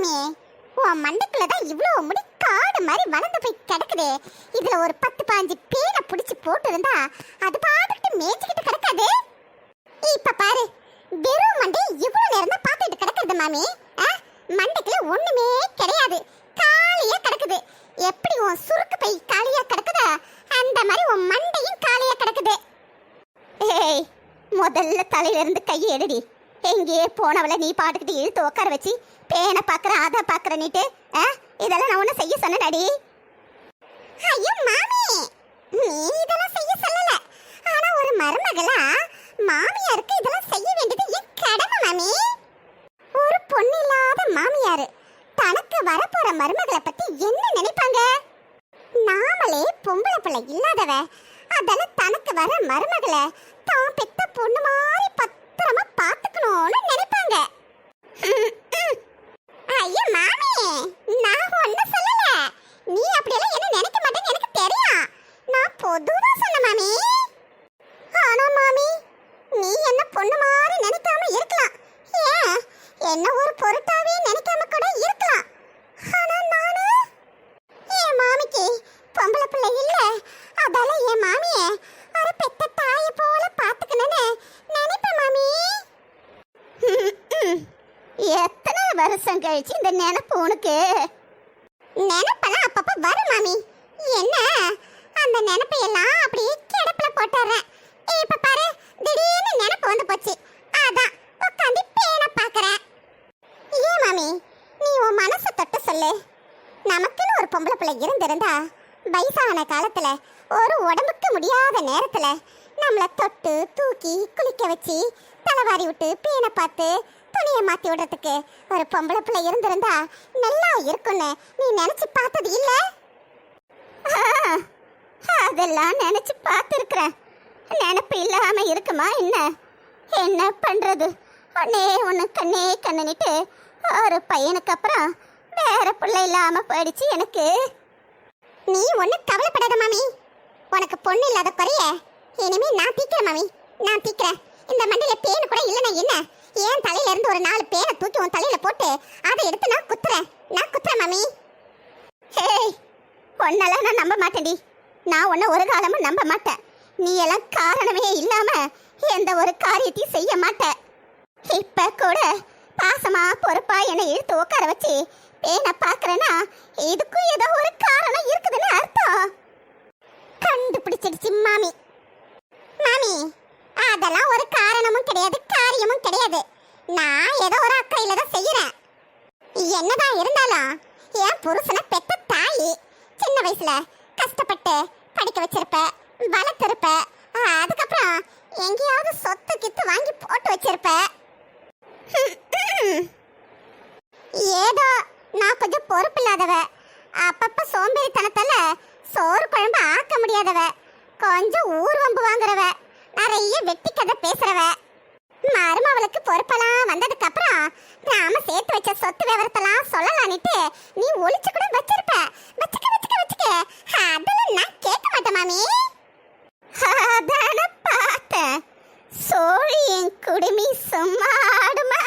சாமியே உன் மண்டக்குல தான் இவ்வளோ முடி காடு மாதிரி வளர்ந்து போய் கிடக்குது. இதுல ஒரு பத்து பாஞ்சு பேரை பிடிச்சி போட்டு இருந்தா அது பாட்டுக்கிட்டு மேய்ச்சிக்கிட்டு கிடக்காது. இப்ப பாரு வெறும் மண்டை இவ்வளவு நேரம் தான் பார்த்துட்டு கிடக்குது மாமி. ஆ? ஒண்ணுமே கிடையாது. காலியா கிடக்குது. எப்படி உன் சுருக்கு பை காலியா கிடக்குதா அந்த மாதிரி உன் மண்டையும் காலியா கிடக்குது. ஏய் முதல்ல தலையிலிருந்து கையை எடுடி. எங்கேயே போனவள நீ பாட்டுக்கிட்டு இழுத்து உட்கார வச்சு பேனை பாக்குற அதை பாக்குற ஆ? இதெல்லாம் நான் ஒன்றும் செய்ய சொன்னடி ஐயோ மாமி! நீ இதெல்லாம் செய்ய சொல்லல. ஆனா ஒரு மருமகளா மாமியாருக்கு இதெல்லாம் செய்ய வேண்டியது என் கடமை மாமி. ஒரு பொண்ணு இல்லாத மாமியாரு தனக்கு வரப்போற மருமகளை பத்தி என்ன நினைப்பாங்க? நாமளே பொம்பளை பிள்ளை இல்லாதவ அதெல்லாம் தனக்கு வர மருமகளை தான் பெத்த பொண்ணு மாதிரி பத்து பத்திரமா பாத்துக்கணும்னு நினைப்பாங்க. ஐயோ மாமி நான் ஒண்ணு சொல்லல. நீ அப்படியெல்லாம் என்ன நினைக்க மாட்டேன்னு எனக்கு தெரியும். நான் பொதுவா சொன்ன மாமி. ஆனா மாமி நீ என்ன பொண்ணு மாதிரி நினைக்காம இருக்கலாம். ஏன்? என்ன ஒரு பொருட்டாவே நினைக்காம கூட இருக்கலாம். ஆனா நானு என் மாமிக்கு பொம்பளை பிள்ளை இல்ல அதால என் மாமிய ஒரு பெத்த தாய போல பாத்துக்கணும்னு நினைப்பேன் மாமி எத்தனை வருஷம் கழிச்சு இந்த நினப்பு உனக்கு? நினப்பெல்லாம் அப்பப்ப வரும் மாமி. என்ன? அந்த நினப்பையெல்லாம் அப்படியே கிடப்புல போட்டுறேன். இப்ப பாரு திடீர்னு நினப்பு வந்து போச்சு. அதான் உட்காந்து பேனை பாக்குறேன் ஏன் மாமி நீ உன் மனசை தொட்டு சொல்லு. நமக்குன்னு ஒரு பொம்பளை பிள்ளை இருந்திருந்தா வயசான காலத்துல ஒரு உடம்புக்கு முடியாத நேரத்துல நம்மளை தொட்டு தூக்கி குளிக்க வச்சு தலைவாரி விட்டு பேனை பார்த்து துணியை மாத்தி விடுறதுக்கு ஒரு பொம்பளை பிள்ளை இருந்திருந்தா நல்லா இருக்கும்னு நீ நினைச்சு பார்த்தது இல்லை? அதெல்லாம் நினைச்சு பார்த்துருக்குறேன். நினப்பு இல்லாம இருக்குமா என்ன? என்ன பண்றது? உன்னே ஒன்று கண்ணே கண்ணுனிட்டு ஒரு பையனுக்கு அப்புறம் வேற பிள்ளை இல்லாம போயிடுச்சு எனக்கு. நீ ஒண்ணு கவலைப்படாத மாமி. உனக்கு பொண்ணு இல்லாத குறைய இனிமே நான் தீக்கிறேன் மாமி. நான் தீக்கிறேன் இந்த மண்டையில பேனு கூட இல்லைன்னா என்ன? ஏன் தலையில இருந்து ஒரு நாலு பேனை தூக்கி உன் தலையில போட்டு அதை எடுத்து நான் குத்துறேன்? நான் குத்துறேன் மாமி. ஹேய் உன்னெல்லாம் நான் நம்ப மாட்டேன்டி. நான் உன்னை ஒரு காலமும் நம்ப மாட்டேன். நீ எல்லாம் காரணமே இல்லாம எந்த ஒரு காரியத்தையும் செய்ய மாட்ட இப்ப கூட பாசமா பொறுப்பா என்னை இழுத்து உட்கார வச்சு பேனை பாக்குறேன்னா இதுக்கும் ஏதோ ஒரு காரணம் இருக்குதுன்னு அர்த்தம். கண்டுபிடிச்சிடுச்சு மாமி. மாமி அதெல்லாம் ஒரு காரணமும் கிடையாது காரியமும் கிடையாது. நான் ஏதோ ஒரு அக்கறையில தான் செய்யறேன். என்னதான் இருந்தாலும் என் புருஷனை பெத்த தாயி சின்ன வயசுல கஷ்டப்பட்டு படிக்க வச்சிருப்ப வளர்த்திருப்ப அதுக்கப்புறம் எங்கேயாவது சொத்து கித்து வாங்கி போட்டு வச்சிருப்ப. ஏதோ நான் கொஞ்சம் பொறுப்பில்லாதவ அப்பப்ப சோம்பேறித்தனத்தால சோறு குழம்பு ஆக்க முடியாதவ கொஞ்சம் ஊர்வம்பு வாங்குறவ. நிறைய வெட்டி கதை பேசுறவ. மருமவளுக்கு பொறுப்பெல்லாம் வந்ததுக்கு அப்புறம் நாம சேர்த்து வச்ச சொத்து விவரத்தெல்லாம் சொல்லலான்னுட்டு நீ ஒளிச்சு கூட வச்சிருப்ப வச்சுக்க வச்சுக்க வச்சுக்க அதெல்லாம் நான் கேட்க மாட்டேன் மாமி அதான பார்த்தேன் சோழியின் குடுமி சும்மா ஆடுமா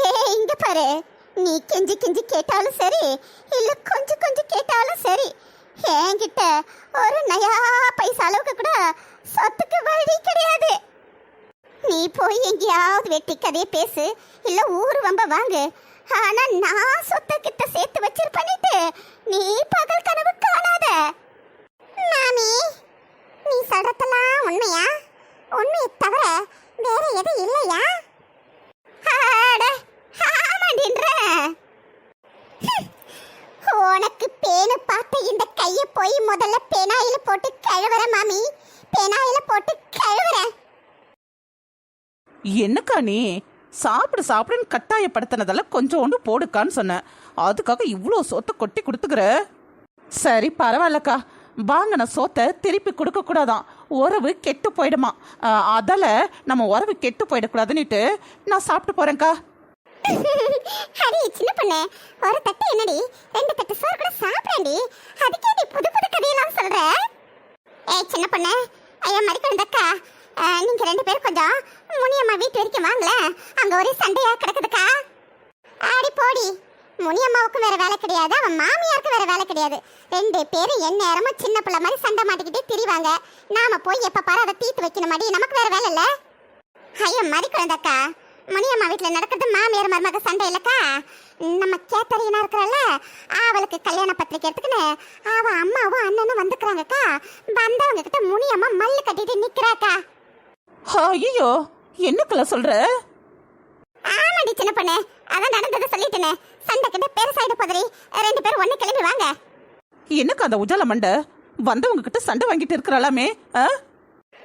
ஏ இங்க பாரு நீ கெஞ்சி கெஞ்சி கேட்டாலும் சரி இல்ல கொஞ்சம் கொஞ்சம் கேட்டாலும் சரி என்கிட்ட ஒரு நயா பைசா அளவுக்கு கூட சொத்துக்கு வழி கிடையாது நீ போய் எங்கேயாவது வெட்டி கதையை பேசு இல்லை ஊர் வம்ப வாங்கு. ஆனா நான் சொத்த கிட்ட சேர்த்து வச்சிருப்பேன்ட்டு நீ பகல் கனவு காணாத. மாமி நீ சொல்றதெல்லாம் உண்மையா? உண்மையை தவிர வேற எதுவும் இல்லையா? உனக்கு பேனு பார்த்த இந்த கையை போய் முதல்ல பேனாயில போட்டு கழுவுற மாமி. பேனாயில போட்டு என்னக்கா நீ? சாப்பிடு சாப்பிடுன்னு கட்டாயப்படுத்தினதெல்லாம் கொஞ்சோண்டு போடுக்கான்னு சொன்னேன் அதுக்காக இவ்வளோ சொத்தை கொட்டி கொடுத்துக்கிற? சரி பரவாயில்லக்கா. வாங்கின சோத்தை திருப்பி கொடுக்கக்கூடாதான் உறவு கெட்டு போயிடுமா. அதால் நம்ம உறவு கெட்டு போயிடக்கூடாதுன்னுட்டு நான் சாப்பிட்டு போகிறேன்க்கா அடி சின்ன பொண்ணு. ஒரு தட்டு என்னடி? ரெண்டு தட்டு சோறு கூட சாப்பிட அதுக்கே நீ புது புது கதையெல்லாம் சொல்ற? ஏய் சின்ன பொண்ணு. ஐயா மறிக்கணுந்தக்கா நீங்க ரெண்டு பேரும் கொஞ்சம் முனியம்மா வீட்டு வரைக்கும் வாங்களேன் அங்க ஒரே சண்டையா கிடக்குதுக்கா. ஆடி போடி. முனியம்மாவுக்கும் வேற வேலை கிடையாது அவன் மாமியாருக்கும் வேற வேலை கிடையாது. ரெண்டு பேரும் என் நேரமும் சின்ன பிள்ளை மாதிரி சண்டை மாட்டிக்கிட்டே திரிவாங்க. நாம போய் எப்ப பாரு அதை தீர்த்து மாதிரி நமக்கு வேற வேலை இல்ல. ஐயோ மறி குழந்தக்கா. முனியம்மா வீட்டுல நடக்கிறது மாமியார் மருமக சண்டை இல்லக்கா. நம்ம கேத்தரியனா இருக்கிறல்ல அவளுக்கு கல்யாண பத்திரிக்கை எடுத்துக்கின்னு அவ அம்மாவும் அண்ணனும் வந்துக்கிறாங்கக்கா. வந்தவங்க கிட்ட முனியம்மா மல்லு கட்டிட்டு நிக்கிறாக்கா. ஐயோ என்னக்கல சொல்ற? ஆமாடி சின்ன பொண்ணு. அதான் நடந்ததை சொல்லிட்டேனே. சண்டை கிட்ட பெருசாயிட போதரி ரெண்டு பேரும் ஒண்ணு கிளம்பி வாங்க. என்னக்கா அந்த உஜால மண்டை? வந்தவங்க கிட்ட சண்டை வாங்கிட்டு இருக்கிறாளாமே ஆ?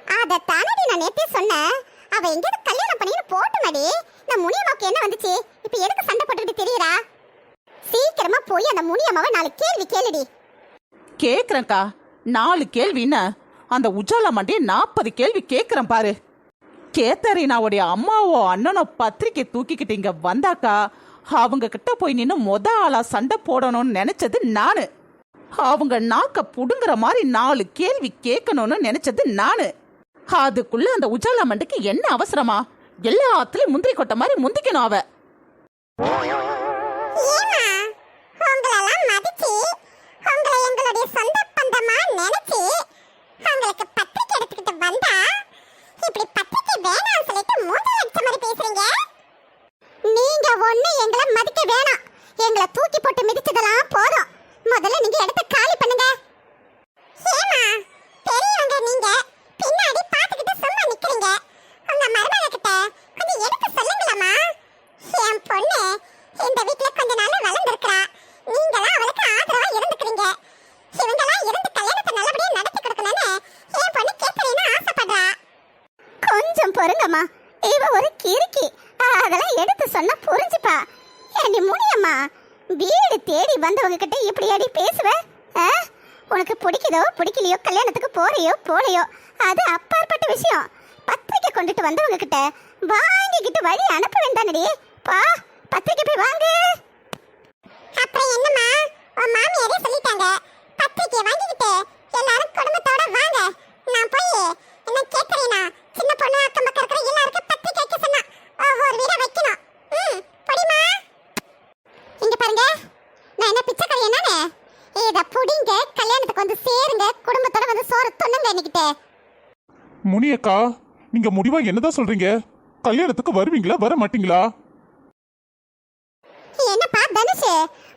அத தானடி நான் நேத்தே சொன்னேன். அவ எங்கேயாவது கல்யாணம் பண்ணின்னு போட்டுமடி. நான் முனியம்மாவுக்கு என்ன வந்துச்சு? இப்ப எதுக்கு சண்டை போட்டுட்டு தெரியறா? சீக்கிரமா போய் அந்த முனியம்மாவை நாலு கேள்வி கேளுடி. கேக்குறேன்க்கா. நாலு கேள்வின்னா அந்த உஜாலா மண்டையை நாற்பது கேள்வி கேக்குறேன் பாரு. கேத்தரினாவுடைய அம்மாவோ அண்ணனோ பத்திரிக்கை தூக்கிக்கிட்டு இங்க வந்தாக்கா அவங்க கிட்ட போய் நின்று மொத ஆளா சண்டை போடணும்னு நினைச்சது நானு. அவங்க நாக்க புடுங்குற மாதிரி நாலு கேள்வி கேட்கணும்னு நினைச்சது நானு. அதுக்குள்ள அந்த உஜாலா மண்டுக்கு என்ன அவசரமா? எல்லாத்துலயும் முந்திரி கொட்ட மாதிரி முந்திக்கணும் அவ. எங்களுடைய சொந்த பந்தமா நினைச்சு உங்களுக்கு பத்திரிக்கை எடுத்துக்கிட்டு வந்தா இப்படி பத்திரிக்கை வேணாம்னு சொல்லிட்டு மூஞ்சில அடிச்ச மாதிரி பேசுறீங்க? நீங்க ஒண்ணு எங்களை மதிக்க வேணாம். எங்களை தூக்கி போட்டு மிதிச்சதெல்லாம் போதும் முதல்ல நீங்க இடத்த காலி பண்ணுங்க ஏமா பெரியவங்க நீங்க பின்னாடி பாத்துக்கிட்டு சும்மா நிக்கிறீங்க உங்க மருமக கிட்ட கொஞ்சம் எடுத்து சொல்லுங்களேம்மா என் பொண்ணு இந்த வீட்ல கொஞ்ச நாள் வளர்ந்துருக்கா நீங்களாம் அவளுக்கு ஆதரவா இருந்துக்கிறீங்க இவங்கெல்லாம் இருந்து கல்யாணத்தை நல்லபடியா நடத்தி கொடுக்கணும்னு என் பொண்ணு கேட்கறேன்னு ஆசைப்படுறா கொஞ்சம் பொறுங்கம்மா இவ ஒரு கிறுக்கி அதெல்லாம் எடுத்து சொன்னா புரிஞ்சுப்பா? ஏண்டி முடியம்மா வீடு தேடி வந்தவங்க கிட்ட இப்படி அடி பேசுவ உனக்கு பிடிக்குதோ பிடிக்கலையோ கல்யாணத்துக்கு போறியோ போலையோ அது அப்பாற்பட்ட விஷயம். பத்திரிக்கை கொண்டுட்டு வந்தவங்க கிட்ட வாங்கிக்கிட்டு வழி அனுப்ப வேண்டானடி பா பத்திரிக்கை போய் வாங்க. அப்புறம் என்னம்மா? உன் மாமியாரே சொல்லிட்டாங்க. பத்திரிக்கை வாங்கிக்கிட்டு எல்லாரும் குடும்பத்தோட வாங்க. நான் போய் என்ன கேட்கறேனா சின்ன பொண்ணு அக்கம் பக்கம் இருக்கிற எல்லாருக்கும் பத்திரிக்கை வைக்க சொன்னா ஒவ்வொரு வீடா வைக்கணும் ம் படிமா இங்க பாருங்க நான் என்ன பிச்சைக்காரி என்னன்னு இத புடிங்க கல்யாணத்துக்கு வந்து சேருங்க குடும்பத்தோட வந்து சோறு தொண்ணுங்க என்கிட்ட முனியக்கா நீங்க முடிவா என்னதான் சொல்றீங்க? கல்யாணத்துக்கு வருவீங்களா வர மாட்டீங்களா என்னப்பா தனுஷ்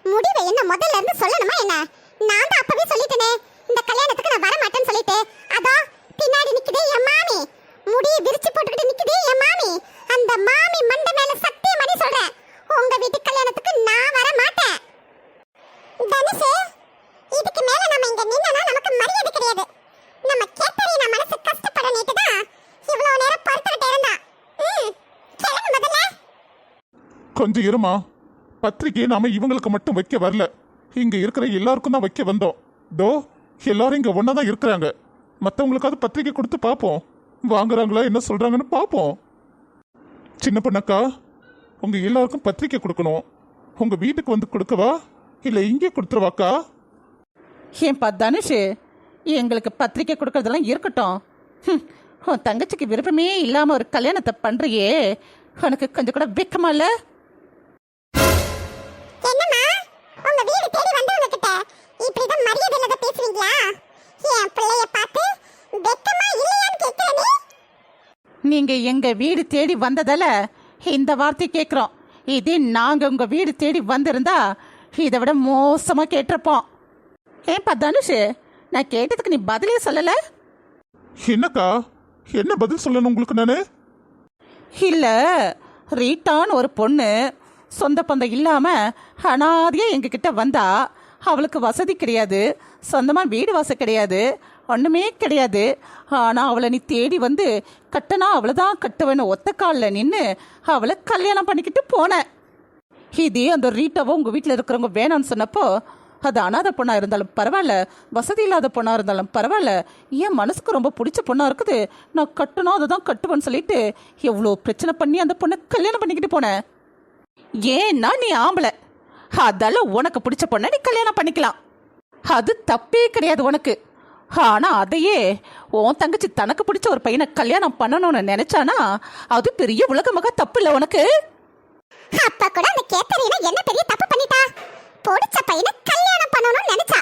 முடிவை என்ன முதல்ல இருந்து சொல்லணுமா என்ன நான் தான் அப்பவே சொல்லிட்டேனே இந்த கல்யாணத்துக்கு நான் வர மாட்டேன்னு சொல்லிட்டு அதோ பின்னாடி நிக்குதே என் மாமி முடியை விரிச்சு போட்டுக்கிட்டு நிக்குதே என் மாமி அந்த மாமி மண்டை மேல சத்தியம் பண்ணி சொல்றேன் உங்க வீட்டு கல்யாணத்துக்கு நான் வர மாட்டேன் தனுஷ் இதுக்கு மேல நம்ம இங்க நின்னா நமக்கு மரியாதை கிடையாது நம்ம கேட்டறிய மனசு கஷ்டப்படணிட்டு தான் இவ்வளவு நேரம் பொறுத்துக்கிட்டு இருந்தா ம் கிளம்பு முதல்ல கொஞ்சம் இருமா? பத்திரிக்கையை நாம இவங்களுக்கு மட்டும் வைக்க வரல. இங்க இருக்கிற எல்லாருக்கும் தான் வைக்க வந்தோம். தோ எல்லாரும் இங்க ஒன்னா தான் இருக்கிறாங்க. மற்றவங்களுக்காவது பத்திரிக்கை கொடுத்து பார்ப்போம். வாங்குறாங்களா என்ன சொல்றாங்கன்னு பார்ப்போம். சின்ன பொண்ணக்கா உங்க எல்லாருக்கும் பத்திரிக்கை கொடுக்கணும். உங்க வீட்டுக்கு வந்து கொடுக்கவா? இல்ல இங்கே கொடுத்துருவாக்கா? ஏன்பா தனுஷ் எங்களுக்கு பத்திரிக்கை கொடுக்கறதெல்லாம் இருக்கட்டும். உன் தங்கச்சிக்கு விருப்பமே இல்லாம ஒரு கல்யாணத்தை பண்றியே. உனக்கு கொஞ்சம் கூட வெக்கமா இல்லை? உங்க வீடு தேடி வந்தவங்க கிட்ட இப்படிதான் மரியாதை இல்லாத பேசுவீங்களா? என் பிள்ளைய பார்த்து வெக்கமா இல்லையான்னு கேட்கிறேனே நீங்க எங்க வீடு தேடி வந்ததால இந்த வார்த்தை கேக்குறோம். இதே நாங்க உங்க வீடு தேடி வந்திருந்தா இதை விட மோசமா கேட்டிருப்போம். ஏன்பா தனுஷ்? நான் கேட்டதுக்கு நீ பதிலே சொல்லல? என்னக்கா? என்ன பதில் சொல்லணும் உங்களுக்கு நானு? இல்ல ரீட்டான்னு ஒரு பொண்ணு சொந்த பந்தம் இல்லாமல் அனாதையா எங்ககிட்ட வந்தா அவளுக்கு வசதி கிடையாது. சொந்தமாக வீடு வாசல் கிடையாது. ஒன்றுமே கிடையாது. ஆனால் அவளை நீ தேடி வந்து கட்டனா அவளை தான் கட்டுவேன்னு ஒத்த காலில் நின்று அவளை கல்யாணம் பண்ணிக்கிட்டு போனேன் இதே அந்த ரீட்டாவோ உங்கள் வீட்டில் இருக்கிறவங்க வேணாம்னு சொன்னப்போ அது அனாதை பொண்ணாக இருந்தாலும் பரவாயில்ல வசதி இல்லாத பொண்ணாக இருந்தாலும் பரவாயில்ல என் மனசுக்கு ரொம்ப பிடிச்ச பொண்ணாக இருக்குது. நான் கட்டணும் அதை தான் கட்டுவேன்னு சொல்லிட்டு எவ்வளோ பிரச்சனை பண்ணி அந்த பொண்ணை கல்யாணம் பண்ணிக்கிட்டு போனேன் ஏன்னா நீ ஆம்பளை. அதால உனக்கு பிடிச்ச பொண்ணை நீ கல்யாணம் பண்ணிக்கலாம். அது தப்பே கிடையாது உனக்கு. ஆனா அதையே உன் தங்கச்சி தனக்கு பிடிச்ச ஒரு பையனை கல்யாணம் பண்ணணும்னு நினைச்சானா அது பெரிய உலகமாக தப்பு இல்லை உனக்கு? அப்ப கூட அந்த கேத்தரினா என்ன பெரிய தப்பு பண்ணிட்டா பொடிச்ச பையனை கல்யாணம் பண்ணணும்னு நினைச்சா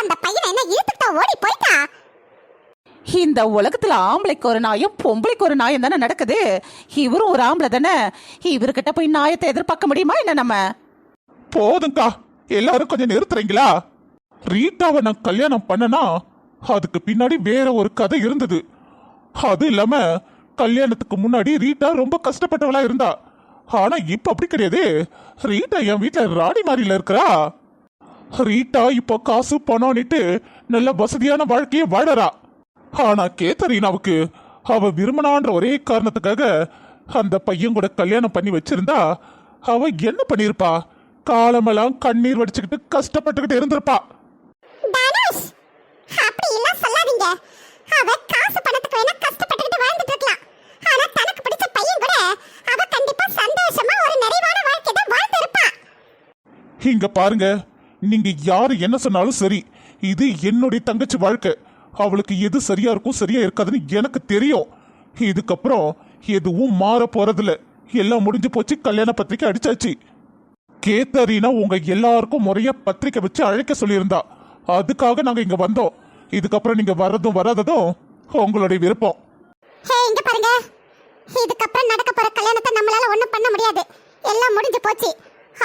அந்த பையனை என்ன இழுத்துட்டா ஓடி போயிட்டா இந்த உலகத்துல ஆம்பளைக்கு ஒரு நாயும் பொம்பளைக்கு ஒரு நாயம் தானே நடக்குது? இவரும் ஒரு ஆம்பளை தானே? இவர்கிட்ட போய் நாயத்தை எதிர்பார்க்க முடியுமா என்ன நம்ம? போதும்க்கா எல்லாரும் கொஞ்சம் நிறுத்துறீங்களா? ரீட்டாவை நான் கல்யாணம் பண்ணனா அதுக்கு பின்னாடி வேற ஒரு கதை இருந்தது. அது இல்லாம கல்யாணத்துக்கு முன்னாடி ரீட்டா ரொம்ப கஷ்டப்பட்டவளா இருந்தா. ஆனா இப்ப அப்படி கிடையாது. ரீட்டா என் வீட்டுல ராணி மாதிரில இருக்கிறா. ரீட்டா இப்போ காசு பணம்னுட்டு நல்ல வசதியான வாழ்க்கையை வாழறா. ஆனா கேத்தரீனாவுக்கு அவ விரும்பினான்ற ஒரே காரணத்துக்காக அந்த பையன் கூட கல்யாணம் பண்ணி வச்சிருந்தா அவ என்ன பண்ணிருப்பா? காலமெல்லாம் கண்ணீர் வடிச்சுக்கிட்டு கஷ்டப்பட்டுக்கிட்டு இருந்திருப்பா. இங்க பாருங்க. நீங்க யாரு என்ன சொன்னாலும் சரி. இது என்னுடைய தங்கச்சி வாழ்க்கை. அவளுக்கு எது சரியா இருக்கும் சரியா இருக்காதுன்னு எனக்கு தெரியும். இதுக்கப்புறம் எதுவும் மாற போறதில்ல. எல்லாம் முடிஞ்சு போச்சு கல்யாண பத்திரிக்கை அடிச்சாச்சு. கேத்தரினா உங்க எல்லாருக்கும் முறையா பத்திரிக்கை வச்சு அழைக்க சொல்லியிருந்தா. அதுக்காக நாங்க இங்க வந்தோம். இதுக்கப்புறம் நீங்க வர்றதும் வராததும் உங்களுடைய விருப்பம். இங்க பாருங்க. இதுக்கப்புறம் நடக்க போற கல்யாணத்தை நம்மளால ஒண்ணும் பண்ண முடியாது. எல்லாம் முடிஞ்சு போச்சு.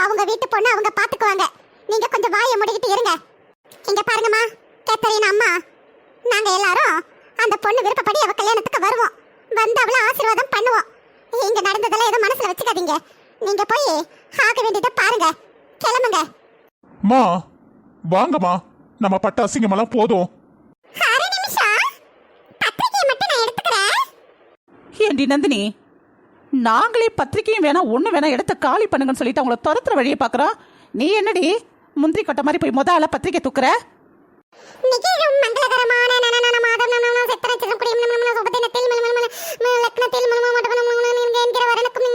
அவங்க வீட்டு பொண்ணு அவங்க பாத்துக்குவாங்க. நீங்க கொஞ்சம் வாயை முடிக்கிட்டு இருங்க. இங்க பாருங்கம்மா கேத்தரின் அம்மா. நாங்க எல்லாரும் அந்த பொண்ணு விருப்பப்படி அவ கல்யாணத்துக்கு வருவோம். வந்து அவள ஆசீர்வாதம் பண்ணுவோம். இங்க நடந்ததெல்லாம் எதுவும் மனசுல வச்சுக்காதீங்க. நீங்க போய் ஆக வேண்டியதை பாருங்க. கிளம்புங்க. மா வாங்கம்மா. நம்ம பட்ட அசிங்கமெல்லாம் போதும். அரை நிமிஷம்? பத்திரிக்கையை மட்டும் நான் எடுத்துக்கிறேன். ஏண்டி நந்தினி நாங்களே பத்திரிக்கையும் வேணாம் ஒன்றும் வேணாம் இடத்த காலி பண்ணுங்கன்னு சொல்லிட்டு அவங்கள துரத்துற வழியை பார்க்குறோம் நீ என்னடி முந்திரி கொட்டை மாதிரி போய் முத ஆளா பத்திரிக்கை தூக்குற? நிகழும் மங்களகரமான நனநன மாதம் நனநன சித்திரச்சிதம் குடியும் நனநன சுபதினத்தில் மனமன லக்னத்தில் மனமன மடவன மனமன என்கிற வரனுக்கும்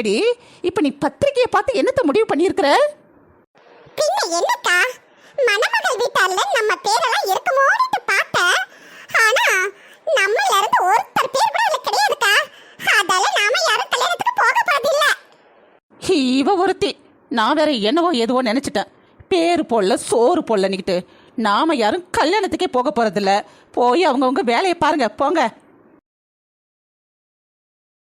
பண்ணிட்டமேடி இப்போ நீ பத்திரிக்கையை பார்த்து என்னத்தை முடிவு பண்ணியிருக்கிற? பின்ன என்னக்கா? மணமகள் வீட்டார்ல நம்ம பேரெல்லாம் இருக்குமோன்னு பார்த்தேன் ஆனா நம்மள இருந்து ஒருத்தர் பேர் கூட அதுல கிடையாதுக்கா. அதால நாம யாரும் கல்யாணத்துக்கு போக போறது இல்ல இவ ஒருத்தி. நான் வேற என்னவோ எதுவோ நினைச்சிட்டேன். பேரு போடல சோறு போடலன்னுக்கிட்டு. நாம யாரும் கல்யாணத்துக்கே போக போறதில்ல. போய் அவங்கவுங்க வேலையை பாருங்க போங்க.